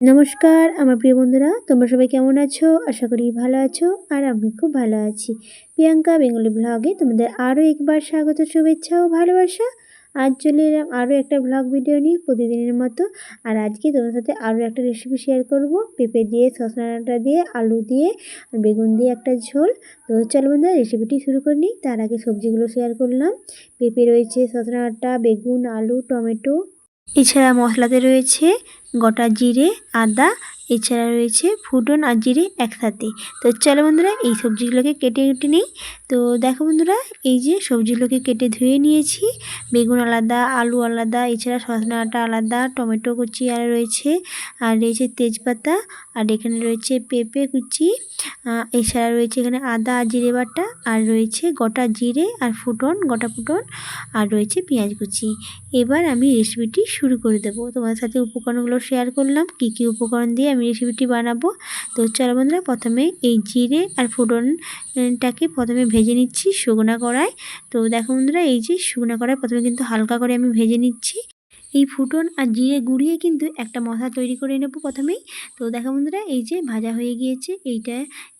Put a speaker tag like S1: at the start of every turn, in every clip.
S1: নমস্কার, আমার প্রিয় বন্ধুরা, তোমরা সবাই কেমন আছো? আশা করি ভালো আছো, আর আমি খুব ভালো আছি। প্রিয়াঙ্কা বেঙ্গলি ব্লগে তোমাদের আরও একবার স্বাগত, শুভেচ্ছা ও ভালোবাসা। আজ চলে এলাম আরও একটা ব্লগ ভিডিও নিয়ে প্রতিদিনের মতো, আর আজকে তোমার সাথে আরও একটা রেসিপি শেয়ার করব। পেঁপে দিয়ে শশাটা দিয়ে, আলু দিয়ে, আর বেগুন দিয়ে একটা ঝোল। তো চলো বন্ধুরা রেসিপিটি শুরু করে। নিই তার আগে সবজিগুলো শেয়ার করলাম। পেঁপে রয়েছে শশাটা বেগুন, আলু, টমেটো এছাড়া মশলাতে রয়েছে গোটা জিরে, আদা, এছাড়া রয়েছে ফুটন আর জিরে একসাথে। তো চলো বন্ধুরা, এই সবজিগুলোকে কেটে কেটে নিই। তো দেখো বন্ধুরা, এই যে সবজিগুলোকে কেটে ধুয়ে নিয়েছি। বেগুন আলাদা, আলু আলাদা, এছাড়া সজনা আটা আলাদা, টমেটো কুচি আর রয়েছে আর রয়েছে তেজপাতা, আর এখানে রয়েছে পেঁপে কুচি এছাড়া রয়েছে এখানে আদা আর জিরে বাটা, আর রয়েছে গোটা জিরে আর ফুটন, গোটা ফুটন, আর রয়েছে পেঁয়াজ কুচি। এবার আমি রেসিপিটি শুরু করে দেবো। তোমাদের সাথে উপকরণগুলো শেয়ার করলাম, কি কি উপকরণ দিয়ে আমি রেসিপিটি বানাবো। তো চলো বন্ধুরা, প্রথমে এই জিরে আর ফুটনটাকে প্রথমে ভেজে নিচ্ছি শুকনা কড়াই। তো দেখো বন্ধুরা, এই যে শুকনা কড়াই প্রথমে কিন্তু হালকা করে আমি ভেজে নিচ্ছি। এই ফুটন আর জিরে গুঁড়িয়ে কিন্তু একটা মশলা তৈরি করে নেব প্রথমেই। তো দেখো বন্ধুরা, এই যে ভাজা হয়ে গিয়েছে, এইটা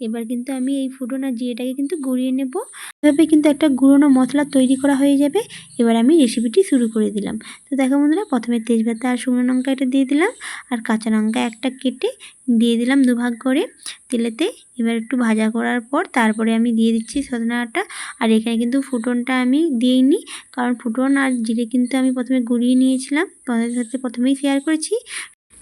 S1: এবার কিন্তু আমি এই ফুটন আর জিরেটাকে কিন্তু গুঁড়িয়ে নেব। এভাবে কিন্তু একটা গুঁড়োনো মশলা তৈরি করা হয়ে যাবে। এবার আমি রেসিপিটি শুরু করে দিলাম। তো দেখো বন্ধুরা, প্রথমে তেজপাতা আর শুকনো লঙ্কা এটা দিয়ে দিলাম। আর কাঁচা লঙ্কা একটা কেটে দিয়ে দিলাম দুভাগ করে তেলেতে। এবার একটু ভাজা করার পর তারপরে আমি দিয়ে দিচ্ছি সজনা আটা। আর এখানে কিন্তু ফুটনটা আমি দিইনি, কারণ ফুটন আর জিরে কিন্তু আমি প্রথমে গুঁড়িয়ে নিয়েছিলাম। তোমাদের সাথে প্রথমেই শেয়ার করেছি।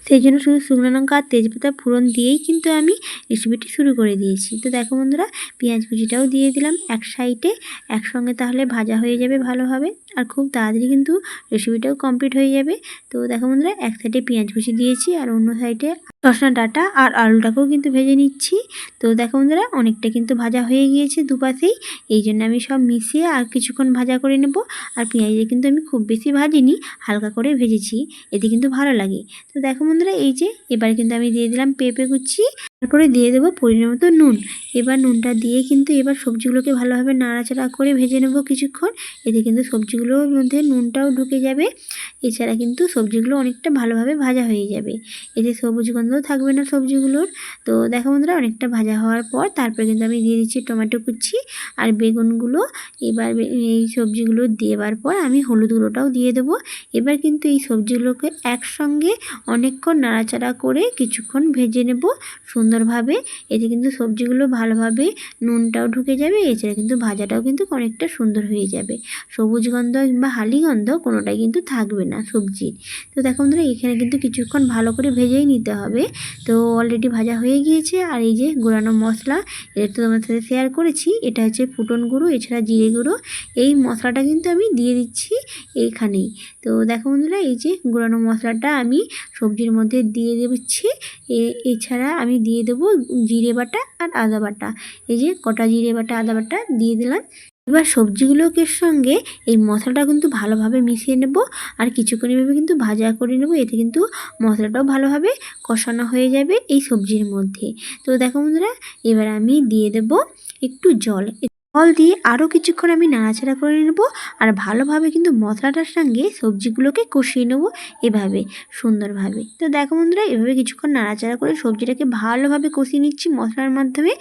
S1: সেই জন্য শুধু শুকনো লঙ্কা আর তেজপাতা ফোড়ন দিয়েই কিন্তু আমি রেসিপিটি শুরু করে দিয়েছি। তো দেখো বন্ধুরা, পেঁয়াজ কুচিটাও দিয়ে দিলাম এক সাইডে, একসঙ্গে তাহলে ভাজা হয়ে যাবে ভালোভাবে আর খুব তাড়াতাড়ি কিন্তু রেসিপিটাও কমপ্লিট হয়ে যাবে। তো দেখো বন্ধুরা, এক সাইডে পেঁয়াজ কুচি দিয়েছি আর অন্য সাইডে রসনা ডাটা আর আলুটাকেও কিন্তু ভেজে নিচ্ছি। তো দেখো বন্ধুরা, অনেকটা কিন্তু ভাজা হয়ে গিয়েছে দুপাশেই, এই জন্য আমি সব মিশিয়ে আর কিছুক্ষণ ভাজা করে নেব আর পেঁয়াজে কিন্তু আমি খুব বেশি ভাজিনি, হালকা করে ভেজেছি, এতে কিন্তু ভালো লাগে। তো দেখো বন্ধুরা এই যে এবার কিন্তু আমি দিয়ে দিলাম পেঁপে কুচি। তারপরে দিয়ে দেবো পরিমাণ নুন। এবার নুনটা দিয়ে কিন্তু এবার সবজিগুলোকে ভালোভাবে নাড়াচাড়া করে ভেজে নেব কিছুক্ষণ। এতে কিন্তু সবজিগুলোর মধ্যে নুনটাও ঢুকে যাবে। এছাড়া কিন্তু সবজিগুলো অনেকটা ভালোভাবে ভাজা হয়ে যাবে। এতে সবুজ গন্ধও থাকবে না সবজিগুলোর। তো দেখো বন্ধুরা, অনেকটা ভাজা হওয়ার পর তারপরে কিন্তু আমি দিয়ে দিচ্ছি টমেটো কুচি আর বেগুনগুলো। এবার এই সবজিগুলো দেওয়ার পর আমি হলুদ গুঁড়োটাও দিয়ে দেবো। এবার কিন্তু এই সবজিগুলোকে একসঙ্গে অনেকক্ষণ নাড়াচাড়া করে কিছুক্ষণ ভেজে নেব। সুন্দরভাবে এতে কিন্তু সবজিগুলো ভালোভাবে নুনটাও ঢুকে যাবে, এছাড়া কিন্তু ভাজাটাও কিন্তু অনেকটা সুন্দর হয়ে যাবে। সবুজ গন্ধ কিংবা হালি গন্ধ কোনোটাই কিন্তু থাকবে না সবজির। তো দেখো বন্ধুরা, এখানে কিন্তু কিছুক্ষণ ভালো করে ভেজেই নিতে হবে। তো অলরেডি ভাজা হয়ে গিয়েছে, আর এই যে গুঁড়ানো মশলা, এটা তো তোমার সাথে শেয়ার করেছি, এটা হচ্ছে ফুটন গুঁড়ো, এছাড়া জিরে গুঁড়ো। এই মশলাটা কিন্তু আমি দিয়ে দিচ্ছি এইখানেই। তো দেখো বন্ধুরা, এই যে গুঁড়ানো মশলাটা আমি সবজির মধ্যে দিয়ে দিচ্ছি এছাড়া আমি দিয়ে দেবো জিরে বাটা আর আদা বাটা। এই যে কটা জিরে বাটা, আদা বাটা দিয়ে দিলাম। এবার সবজিগুলোকে সঙ্গে এই মশলাটা কিন্তু ভালোভাবে মিশিয়ে নেব আর কিছুক্ষণ এভাবে কিন্তু ভাজা করে নেব। এতে কিন্তু মশলাটাও ভালোভাবে কষানো হয়ে যাবে এই সবজির মধ্যে। তো দেখো বন্ধুরা, এবার আমি দিয়ে দেব একটু জল। জল দিয়ে আরও কিছুক্ষণ আমি নাড়াচাড়া করে নেব আর ভালোভাবে কিন্তু মশলাটার সঙ্গে সবজিগুলোকে কষিয়ে নেব এভাবে, সুন্দরভাবে। তো দেখো বন্ধুরা, এভাবে কিছুক্ষণ নাড়াচাড়া করে সবজিটাকে ভালোভাবে কষিয়ে নিচ্ছি মশলার মাধ্যমে।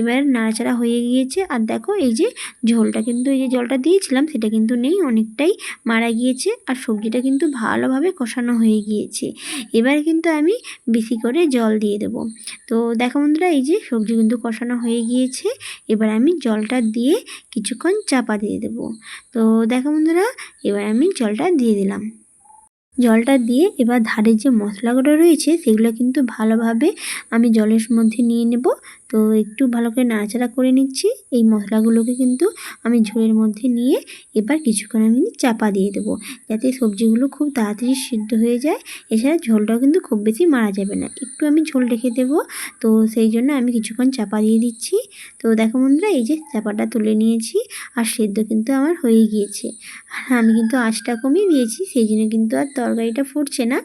S1: এবার নাড়াচাড়া হয়ে গিয়েছে আর দেখো এই যে ঝোলটা কিন্তু, এই যে জলটা দিয়েছিলাম সেটা কিন্তু নেই, অনেকটাই মারা গিয়েছে আর সবজিটা কিন্তু ভালোভাবে কষানো হয়ে গিয়েছে। এবার কিন্তু আমি বেশি করে জল দিয়ে দেবো। তো দেখো বন্ধুরা, এই যে সবজি কিন্তু কষানো হয়ে গিয়েছে, এবার আমি জলটা দিয়ে কিছুক্ষণ চাপা দিয়ে দেব। তো দেখো বন্ধুরা, এবার আমি জলটা দিয়ে দিলাম। জলটা দিয়ে এবার ধারে যে মশলাগুলো রয়েছে, সেগুলো কিন্তু ভালোভাবে আমি জলের মধ্যে নিয়ে নেব। তো একটু ভালো করে নাড়াচাড়া করে নিচ্ছি। এই মশলাগুলোকে কিন্তু আমি ঝোলের মধ্যে নিয়ে এবার কিছুক্ষণ আমি চাপা দিয়ে দেবো। যাতে সবজিগুলো খুব তাড়াতাড়ি সিদ্ধ হয়ে যায়। এছাড়া ঝোলটাও কিন্তু খুব বেশি মারা যাবে না। একটু আমি ঝোল রেখে দেবো। তো সেই জন্য আমি কিছুক্ষণ চাপা দিয়ে দিচ্ছি। তো দেখো বন্ধুরা, এই যে চাপাটা তুলে নিয়েছি আর সেদ্ধ কিন্তু আমার হয়ে গিয়েছে। আর আমি কিন্তু আঁচটা কমিয়ে দিয়েছি, সেই জন্য কিন্তু আর তরকারিটা ফুটছে না।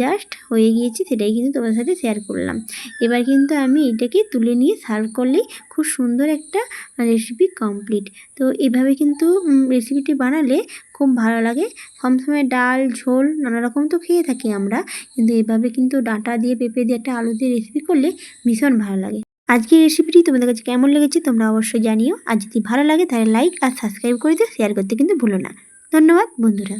S1: জাস্ট হয়ে গিয়েছে, সেটাই কিন্তু তোমাদের সাথে শেয়ার করলাম। এবার কিন্তু আমি এটাকে তুলে নিয়ে সার্ভ করলেই খুব সুন্দর একটা রেসিপি কমপ্লিট তো এভাবে কিন্তু রেসিপিটি বানালে খুব ভালো লাগে। কম সময়ে ডাল, ঝোল, নানা রকম তো খেয়ে থাকি আমরা, কিন্তু এভাবে কিন্তু ডাঁটা দিয়ে, পেঁপে দিয়ে একটা আলু দিয়ে রেসিপি করলে ভীষণ ভালো লাগে। আজকের রেসিপিটি তোমাদের কাছে কেমন লেগেছে তোমরা অবশ্যই জানিও। আর যদি ভালো লাগে তাহলে লাইক আর সাবস্ক্রাইব করে দিও। শেয়ার করতে কিন্তু ভুলো না। ধন্যবাদ, বন্ধুরা।